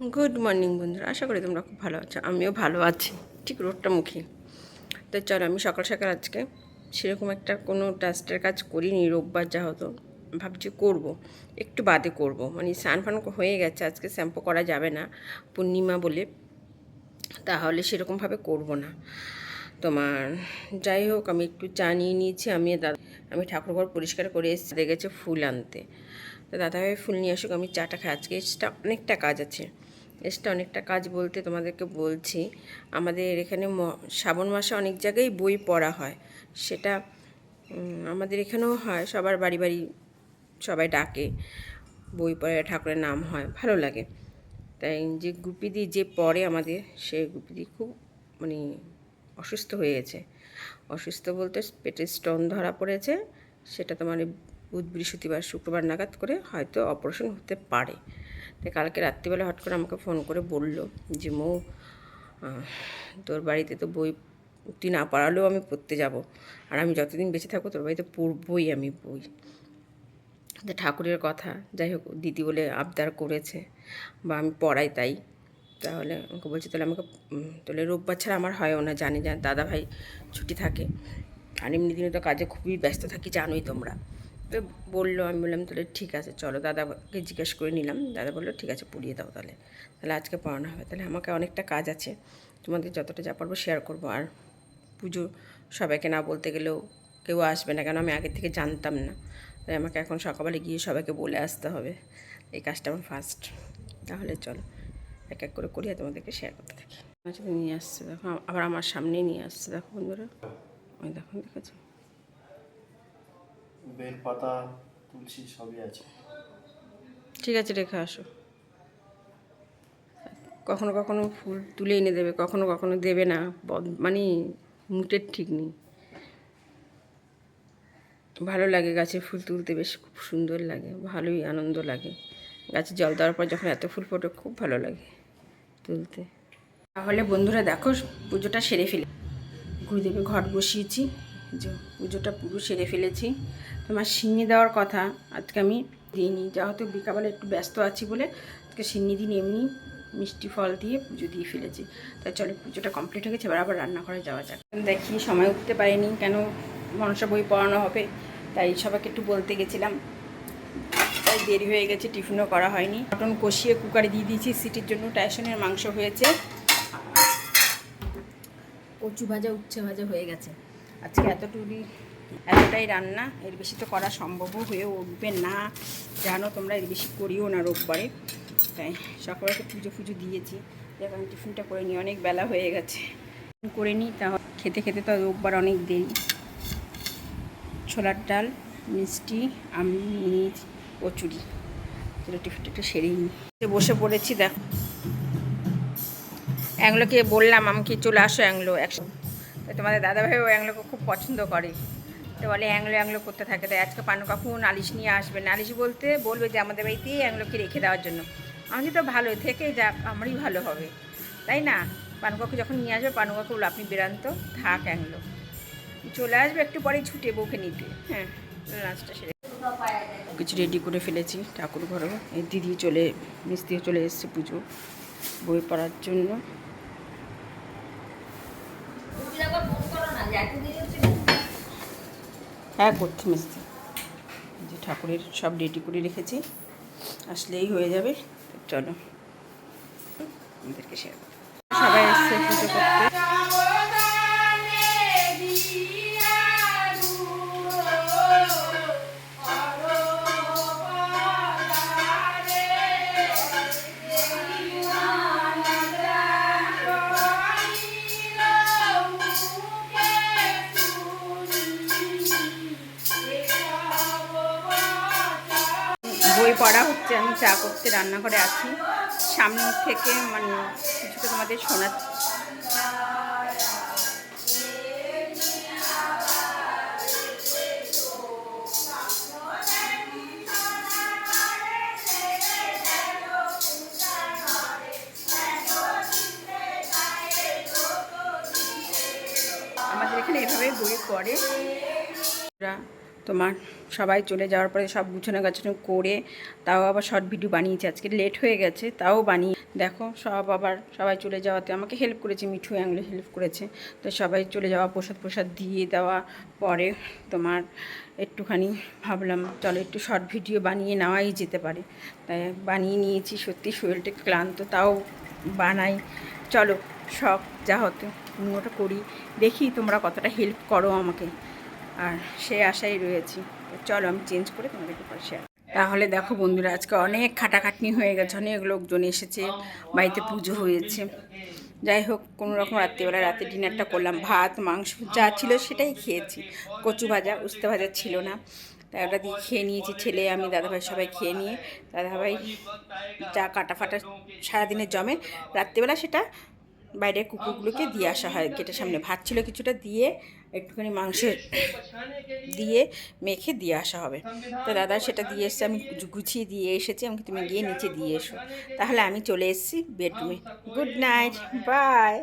Good morning বন্ধুরা। আশা করি তোমরা খুব ভালো আছো। আমিও ভালো আছি। ঠিক রোডটা মুখে। তো চলো, আমি সকাল সকাল আজকে সেরকম একটা কোনো ডাস্টের কাজ করিনি। রোববার যা হতো, ভাবছি করব। একটু বাদে করব। মানে স্নান ফান হয়ে গেছে, আজকে শ্যাম্পু করা যাবে না, পূর্ণিমা বলে। তাহলে সেরকমভাবে করব না। তোমার, যাই হোক, আমি একটু চা নিয়ে নিয়েছি। আমি দাদা, আমি ঠাকুরঘর পরিষ্কার করে এসে দেখেছে ফুল আনতে। তো দাদাভাই ফুল নিয়ে আসুক, আমি চাটা খাই। আজকে অনেকটা কাজ আছে। এক্সট্রা অনেকটা কাজ বলতে তোমাদেরকে বলছি। আমাদের এখানে শ্রাবণ মাসে অনেক জায়গায় বই পড়া হয়। সেটা আমাদের এখানেও হয়, সবার বাড়ি বাড়ি সবাই ডাকে। বই পড়ে, ঠাকুরের নাম হয়, ভালো লাগে। তাই যে গুপিদি যে পড়ে আমাদের, সে গুপিদি খুব মানে অসুস্থ হয়ে গেছে। অসুস্থ বলতে পেটে স্টোন ধরা পড়েছে। সেটা তোমার বুধ বৃহস্পতিবার, শুক্রবার নাগাদ করে হয়তো অপারেশন হতে পারে। তাই কালকে রাত্রিবেলা হট করে আমাকে ফোন করে বলল যে, মৌ তোর বাড়িতে তো বই তুই না পড়ালেও আমি পড়তে যাব। আর আমি যতদিন বেঁচে থাকব তোর বাড়িতে পড়বই আমি বই। যে ঠাকুরের কথা, যাই হোক, দিদি বলে আবদার করেছে, বা আমি পড়াই তাই। তাহলে আমাকে বলছে, তাহলে আমাকে তাহলে রোববার ছাড়া আমার হয়ও না, জানি যা দাদা ভাই ছুটি থাকে। আর এমনি দিনে তো কাজে খুবই ব্যস্ত থাকি, জানোই তোমরা। তো বলল, আমি বললাম, তাহলে ঠিক আছে, চলো। দাদাকে জিজ্ঞেস করে নিলাম। দাদা বলল, ঠিক আছে, পড়িয়ে দাও তাহলে। তাহলে আজকে পড়ানো হবে। তাহলে আমাকে অনেকটা কাজ আছে। তোমাদের যতটা যা পারব শেয়ার করব। আর পুজো সবাইকে না বলতে গেলেও কেউ আসবে না। কেন? আমি আগে থেকে জানতাম না। তাই আমাকে এখন সকালে গিয়ে সবাইকে বলে আসতে হবে। এই কাজটা আমার ফার্স্ট তাহলে চলো, এক এক করে করিয়া তোমাদেরকে শেয়ার করতে থাকি। নিয়ে আসছে, দেখো। আবার আমার সামনেই নিয়ে আসছে। দেখো বন্ধুরা। ওই দেখো, দেখেছ? বেল, পাতা, তুলসী সবই আছে। ঠিক আছে, রেখে আসো। কখনো কখনো ফুল তুলে এনে দেবে, কখনো কখনো দেবে না। মানে মুটের ঠিক নেই। ভালো লাগে গাছে ফুল তুলতে, বেশ খুব সুন্দর লাগে, ভালোই আনন্দ লাগে। গাছে জল দেওয়ার পর যখন এত ফুল ফোটে, খুব ভালো লাগে তুলতে। তাহলে বন্ধুরা দেখো, পুজোটা সেরে ফেলে গুরুদেবের ঘট বসিয়েছি। যে পুজোটা পুরো সেরে ফেলেছি। তোমার সিন্নি দেওয়ার কথা আজকে আমি দিইনি। যেহেতু বিকালবেলা একটু ব্যস্ত আছি বলে আজকে সিন্নি দিন এমনি মিষ্টি ফল দিয়ে পুজো দিয়ে ফেলেছি। তাই চলো পুজোটা কমপ্লিট হয়ে গেছে, এবার আবার রান্না করে যাওয়া যাক। দেখি সময় উঠতে পারিনি, কেন মনসা বই পড়ানো হবে, তাই সবাইকে একটু বলতে গেছিলাম। তাই দেরি হয়ে গেছে, টিফিনও করা হয়নি। মটন কষিয়ে কুকারে দিয়ে দিয়েছি, সিটির জন্য টাইসনের মাংস হয়েছে। কচু ভাজা উচ্ছে ভাজা হয়ে গেছে। আজকে এতটুকুই এতটাই রান্না, এর বেশি তো করা সম্ভবও হয়ে উঠবে না। জানো তোমরা, এর বেশি করিও না রোববারে। তাই সকালে তো পুজো ফুজো দিয়েছি। এখন টিফিনটা করে নিই, অনেক বেলা হয়ে গেছে। করে নিই তা খেতে খেতে তো রোববার অনেক দেরি। ছোলার ডাল, মিষ্টি, আমি কচুরি। চলো টিফিনটা একটু সেরেই নিই। বসে পড়েছি, দেখো। অ্যাংলোকে বললাম, আমাকে চলে আসো অ্যাংলো একসাথে তো তোমাদের দাদাভাই ও অ্যাংলোকে খুব পছন্দ করে। তো বলে অ্যাংলো অ্যাংলো করতে থাকে। তাই আজকে পানু কাকু নালিশ নিয়ে আসবে। নালিশ বলতে বলবে যে আমাদের বাড়িতেই অ্যাংলোকে রেখে দেওয়ার জন্য। আমি তো ভালো থেকে যা আমারই ভালো হবে। তাই না? পানু কাকু যখন নিয়ে আসবে পানু কাকু বলল, আপনি বেরান তো থাক অ্যাংলো। চলে আসবে একটু পরেই ছুটে বউকে নিতে। হ্যাঁ লাঞ্চটা সেরে। কিছু রেডি করে ফেলেছি ঠাকুর ঘরও এই দিদি চলে মিস্ত্রি চলে এসছে পুজো বই পড়ার জন্য। হ্যাঁ করছি মিস্ত্রি। যে ঠাকুরের সব রেডি করে রেখেছি। আসলেই হয়ে যাবে, চলো। আমাদেরকে শেয়ার সবাই এসছে পুজো করতে। বই পড়া হচ্ছে, আমি চা করতে রান্নাঘরে আছি। সামনে থেকে মানে কিছুটা তোমাদের শোনাচ্ছি। আমাদের এখানে এভাবেই বই পড়ে। তোমার সবাই চলে যাওয়ার পরে সব গুছানো গাছানো করে তাও আবার শর্ট ভিডিও বানিয়েছে। আজকে লেট হয়ে গেছে, তাও বানিয়ে দেখো, সব আবার সবাই চলে যাওয়াতে আমাকে হেল্প করেছে, মিঠু অ্যাংলে হেল্প করেছে। তো সবাই চলে যাওয়া, প্রসাদ প্রসাদ দিয়ে দেওয়া পরে তোমার একটুখানি ভাবলাম, চলো একটু শর্ট ভিডিও বানিয়ে নেওয়াই যেতে পারে। তাই বানিয়ে নিয়েছি, সত্যি শরীরটা ক্লান্ত, তাও বানাই। চলো শখ যা হতো ওটা করি। দেখি তোমরা কতটা হেল্প করো আমাকে। আর সে আশাই রয়েছি। চলো, আমি চেঞ্জ করে তোমাদেরকে পরে শেয়ার তাহলে দেখো বন্ধুরা, আজকে অনেক খাটাখাটনি হয়ে গেছে, অনেক লোকজন এসেছে, বাড়িতে পুজো হয়েছে। যাই হোক, কোনো রকম রাত্রিবেলা, রাতে ডিনারটা করলাম। ভাত, মাংস, যা ছিল সেটাই খেয়েছি। কচু ভাজা, উস্তে ভাজা ছিল না। তাই ওটা দিয়ে খেয়ে নিয়েছি ছেলে, আমি, দাদাভাই সবাই খেয়ে নিয়ে। দাদাভাই যা কাটা ফাটা সারাদিনের জমে, রাত্রিবেলা সেটা বাইরের কুকুরগুলোকে দিয়ে আসা হয়। গেটের সামনে ভাত ছিল কিছুটা দিয়ে একটুখানি মাংসের দিয়ে মেখে দিয়ে আসা হবে। তো দাদা সেটা দিয়ে এসছে, আমি গুছিয়ে দিয়ে এসেছি। আমাকে তুমি গিয়ে নিচে দিয়ে এসো। তাহলে আমি চলে এসেছি বেডরুমে। Good night, bye.